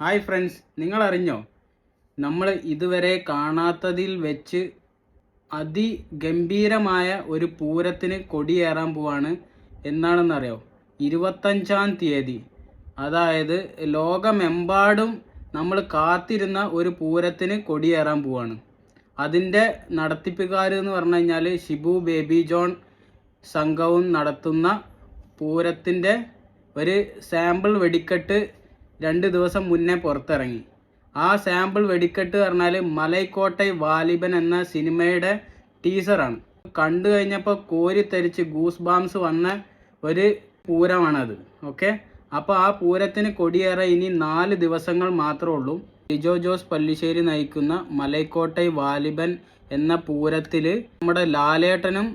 Hi friends നിങ്ങൾ അറിഞ്ഞോ നമ്മൾ ഇതുവരെ കാണാത്തതിൽ വെച്ച് അതിഗംഭീരമായ ഒരു പൂരത്തിന് കൊടിയേറാൻ പോവാണ് എന്നാണെന്നറിയോ? ഇരുപത്തഞ്ചാം തീയതി. അതായത് ലോകമെമ്പാടും നമ്മൾ കാത്തിരുന്ന ഒരു പൂരത്തിന് കൊടിയേറാൻ പോവാണ്. അതിന്റെ നടത്തിപ്പുകാർ എന്ന് പറഞ്ഞു കഴിഞ്ഞാൽ ഷിബു ബേബി ജോൺ സംഘവും നടത്തുന്ന പൂരത്തിന്റെ ഒരു സാമ്പിൾ വെടിക്കെട്ട് രണ്ട് ദിവസം മുന്നേ പുറത്തിറങ്ങി. ആ സാമ്പിൾ വെടിക്കെട്ട് പറഞ്ഞാൽ മലൈക്കോട്ടൈ വാലിബൻ എന്ന സിനിമയുടെ ടീസറാണ് കണ്ടു കഴിഞ്ഞപ്പോൾ കോരിത്തരിച്ച് ഗൂസ് ബാംസ് വന്ന ഒരു പൂരമാണത്. ഓക്കെ അപ്പോൾ ആ പൂരത്തിന് കൊടിയേറെ ഇനി നാല് ദിവസങ്ങൾ മാത്രമേ ഉള്ളൂ. ലിജോ ജോസ് പല്ലിശ്ശേരി നയിക്കുന്ന മലൈക്കോട്ടൈ വാലിബൻ എന്ന പൂരത്തിൽ നമ്മുടെ ലാലേട്ടനും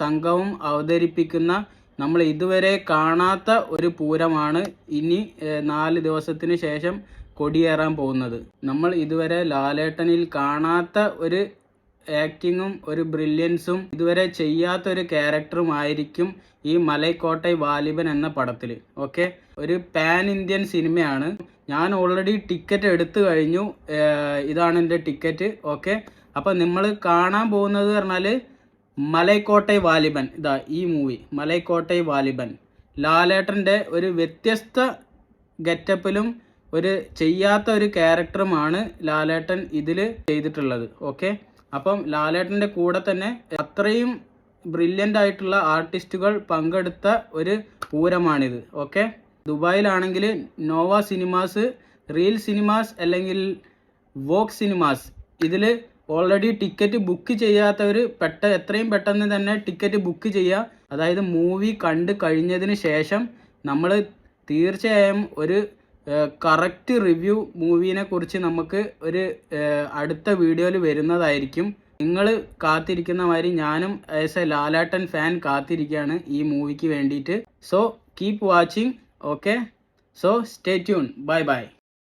സംഘവും അവതരിപ്പിക്കുന്ന നമ്മൾ ഇതുവരെ കാണാത്ത ഒരു പൂരമാണ് ഇനി നാല് ദിവസത്തിന് ശേഷം കൊടിയേറാൻ പോകുന്നത്. നമ്മൾ ഇതുവരെ ലാലേട്ടനിൽ കാണാത്ത ഒരു ആക്ടിങ്ങും ഒരു ബ്രില്യൻസും ഇതുവരെ ചെയ്യാത്ത ഒരു ക്യാരക്ടറും ആയിരിക്കും ഈ മലൈക്കോട്ടൈ വാലിബൻ എന്ന പടത്തിൽ. ഓക്കെ ഒരു പാൻ ഇന്ത്യൻ സിനിമയാണ് ഞാൻ ഓൾറെഡി ടിക്കറ്റ് എടുത്തു കഴിഞ്ഞു. ഇതാണ് എന്റെ ടിക്കറ്റ് ഓക്കെ അപ്പം നമ്മൾ കാണാൻ പോകുന്നത് പറഞ്ഞാൽ മലൈക്കോട്ടൈ വാലിബൻ. ഇതാ ഈ മൂവി മലൈക്കോട്ടൈ വാലിബൻ. ലാലേട്ടന്റെ ഒരു വ്യത്യസ്ത ഗെറ്റപ്പിലും ഒരു ചെയ്യാത്ത ഒരു ക്യാരക്ടറുമാണ് ലാലേട്ടൻ ഇതിൽ ചെയ്തിട്ടുള്ളത്. ഓക്കെ അപ്പം ലാലേട്ടന്റെ കൂടെ തന്നെ അത്രയും ബ്രില്യന്റ് ആയിട്ടുള്ള ആർട്ടിസ്റ്റുകൾ പങ്കെടുത്ത ഒരു പൂരമാണിത്. ഓക്കെ ദുബായിലാണെങ്കിൽ നോവ സിനിമാസ് റീൽ സിനിമാസ് അല്ലെങ്കിൽ വോക്ക് സിനിമാസ് ഇതിൽ ഓൾറെഡി ടിക്കറ്റ് ബുക്ക് ചെയ്യാത്തവർ പെട്ട എത്രയും പെട്ടെന്ന് തന്നെ ടിക്കറ്റ് ബുക്ക് ചെയ്യുക അതായത് മൂവി കണ്ട് കഴിഞ്ഞതിന് ശേഷം നമ്മൾ തീർച്ചയായും ഒരു കറക്റ്റ് റിവ്യൂ മൂവീനെ കുറിച്ച് നമുക്ക് ഒരു അടുത്ത വീഡിയോയിൽ വരുന്നതായിരിക്കും. നിങ്ങൾ കാത്തിരിക്കുന്ന മാതിരി ഞാനും ആസ് എ ലാലാട്ടൻ ഫാൻ കാത്തിരിക്കുകയാണ് ഈ മൂവിക്ക് വേണ്ടിയിട്ട്. So keep watching okay so stay tune bye bye